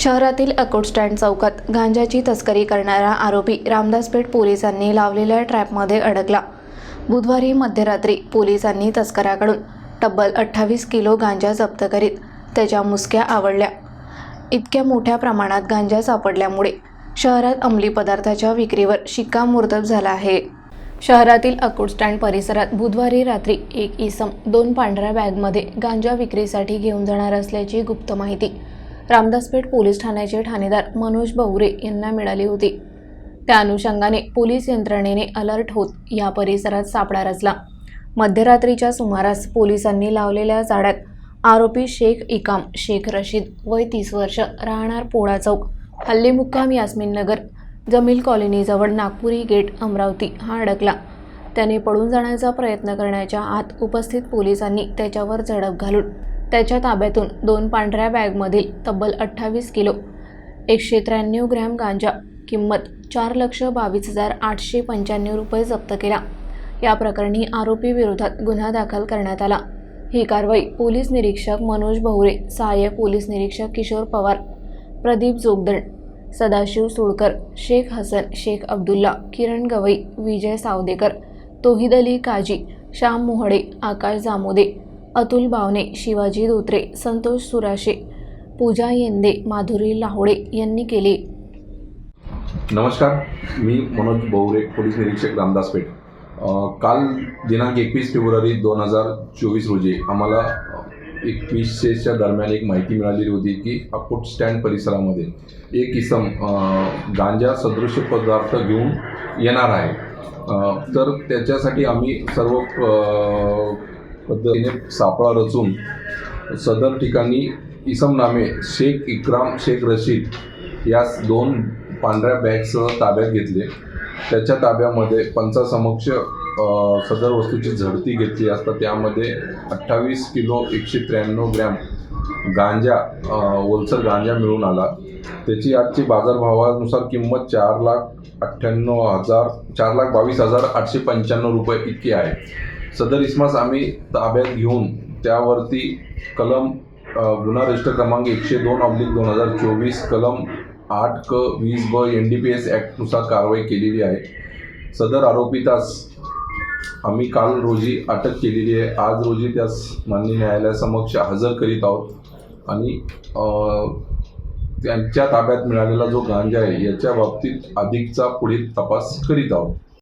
शहरातील अकोट स्टँड चौकात गांजाची तस्करी करणारा आरोपी रामदासपेठ पोलिसांनी लावलेल्या ट्रॅपमध्ये अडकला. बुधवारी मध्यरात्री पोलिसांनी तस्कराकडून तब्बल अठ्ठावीस किलो गांजा जप्त करीत त्याच्या मुसक्या आवडल्या. इतक्या मोठ्या प्रमाणात गांजा सापडल्यामुळे शहरात अंमली पदार्थाच्या विक्रीवर शिक्कामोर्तब झाला आहे. शहरातील अकोट स्टँड परिसरात बुधवारी रात्री एक इसम दोन पांढऱ्या बॅगमध्ये गांजा विक्रीसाठी घेऊन जाणार असल्याची गुप्त माहिती रामदासपेठ पोलीस ठाण्याचे ठाणेदार मनोज बवरे यांना मिळाली होती. त्या अनुषंगाने पोलीस यंत्रणेने अलर्ट होत या परिसरात सापळा रचला. मध्यरात्रीच्या सुमारास पोलिसांनी लावलेल्या जाळ्यात आरोपी शेख इकाम शेख रशीद वय तीस वर्ष राहणार पोळा चौक हल्ली मुक्काम यास्मिन नगर जमील कॉलनीजवळ नागपुरी गेट अमरावती हा अडकला. त्याने पळून जाण्याचा प्रयत्न करण्याच्या आत उपस्थित पोलिसांनी त्याच्यावर झडप घालून त्याच्या ताब्यातून दोन पांढऱ्या बॅगमधील तब्बल अठ्ठावीस किलो एकशे त्र्याण्णव ग्रॅम गांजा किंमत चार लक्ष बावीस हजार आठशे पंच्याण्णव रुपये जप्त केला. या प्रकरणी आरोपीविरोधात गुन्हा दाखल करण्यात आला. ही कारवाई पोलीस निरीक्षक मनोज बहुरे सहाय्यक पोलीस निरीक्षक किशोर पवार प्रदीप जोगदण सदाशिव सुळकर शेख हसन शेख अब्दुल्ला किरण गवई विजय सावदेकर तोहिद अली काजी श्याम मोहडे आकाश जामोदे अतुल बावने शिवाजी धोत्रे संतोष सुराशे पूजा येंदे माधुरी लाहोडे यांनी केले. नमस्कार मी मनोज बहुरे पोलीस निरीक्षक रामदास पेठ. काल दिनांक एकवीस फेब्रुवारी दोन हजार चोवीस रोजी आम्हाला एकवीसशेच्या दरम्यान एक माहिती मिळालेली होती की अकोट स्टँड परिसरामध्ये एक इसम गांजा सदृश पदार्थ घेऊन येणार आहे. तर त्याच्यासाठी आम्ही सर्व पद्धतीने सापळा रचून सदर ठिकाणी इसम नामे शेख इक्राम शेख रशीद या दोन पांढऱ्या बॅगसह ताब्यात घेतले. त्याच्या ताब्यामध्ये पंचासमक्ष सदर वस्तूची झडती घेतली असता त्यामध्ये अठ्ठावीस किलो एकशे त्र्याण्णव ग्रॅम गांजा ओलसर गांजा मिळून आला. त्याची आजची बाजारभावानुसार किंमत चार लाख अठ्ठ्याण्णव हजार चार लाख बावीस हजार आठशे पंच्याण्णव रुपये इतकी आहे. सदर इसमास आम्ही ताब्यात घेऊन त्यावरती कलम गुन्हा रजिस्टर क्रमांक एकशे दोन ऑब्लिक दोन हजार चोवीस कलम आठ क वीस ब एन डी पी एस ॲक्टनुसार कारवाई केलेली आहे. सदर आरोपितास आम्ही काल रोजी अटक केलेली आहे. आज रोजी त्यास माननीय न्यायालयासमक्ष हजर करीत आहोत. आणि त्यांच्या ताब्यात मिळालेला जो गांजा आहे याच्या बाबतीत अधिकचा पुढील तपास करीत आहोत.